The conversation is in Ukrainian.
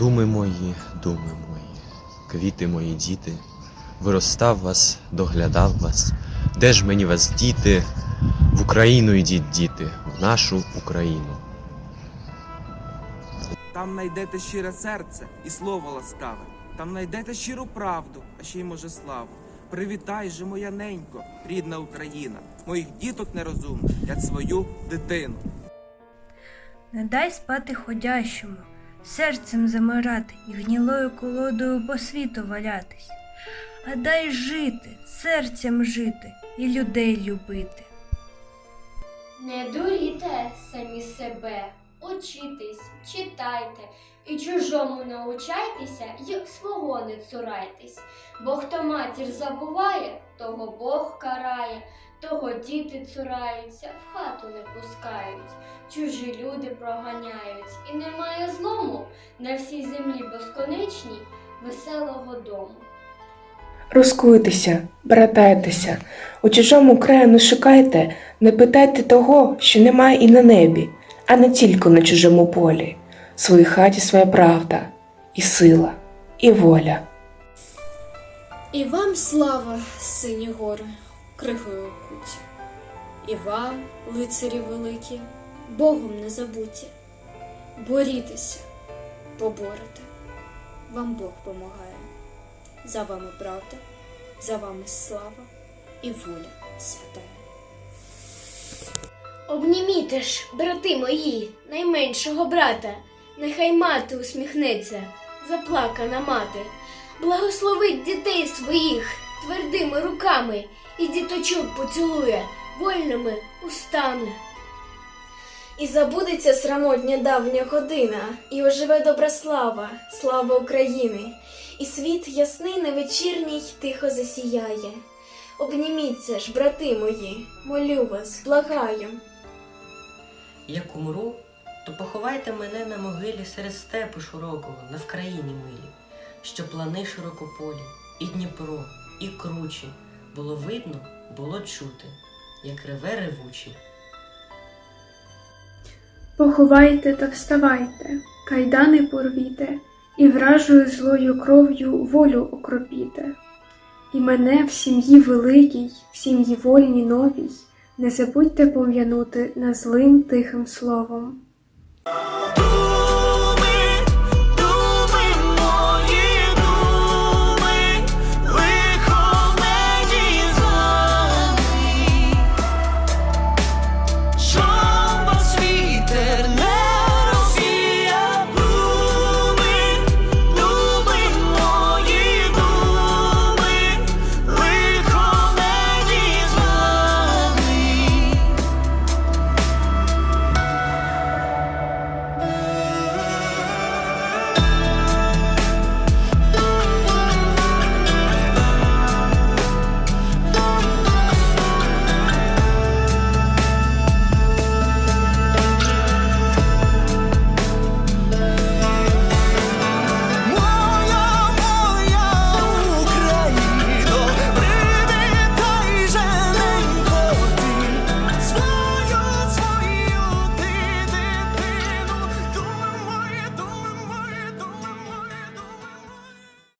Думи мої, думи мої, квіти мої діти, виростав вас, доглядав вас. Де ж мені вас діти? В Україну йдіть, діти, в нашу Україну. Там найдете щире серце і слово ласкаве. Там найдете щиру правду, а ще й може славу. Привітай же, моя ненько, рідна Україна, моїх діток нерозумних, як свою дитину. Не дай спати ходящому, серцем замирати і гнілою колодою по світу валятись, а дай жити, серцем жити і людей любити. Не дуріте самі себе, учітесь, читайте і чужому научайтеся, як свого не цурайтесь. Бо хто матір забуває, того Бог карає, того діти цураються, в хату не пускають, чужі люди проганяють, і немає злому на всій землі безконечній веселого дому. Розкуйтеся, братайтеся, у чужому краю не шукайте, не питайте того, що немає і на небі, а не тільки на чужому полі. В своїй хаті своя правда, і сила, і воля. І вам слава, сині гори, кригою окуті. І вам, лицарі великі, Богом не забуті. Борітеся, поборете, вам Бог помагає. За вами правда, за вами слава і воля святая. Обніміте ж, брати мої, найменшого брата, нехай мати усміхнеться, заплакана мати, благословить дітей своїх твердими руками і діточок поцілує вольними устами. І забудеться срамотня давня година, і оживе добра слава, слава України, і світ ясний на вечірній тихо засіяє. Обніміться ж, брати мої, молю вас, благаю. Як умру, то поховайте мене на могилі серед степу широкого, на вкраїні милі, що плани широкополі, і Дніпро, і кручі, було видно, було чути, як реве ревучий. Поховайте та вставайте, кайдани порвіте, і вражою злою кров'ю волю окропіте. І мене в сім'ї великій, в сім'ї вольній новій, не забудьте пом'янути на злим тихим словом.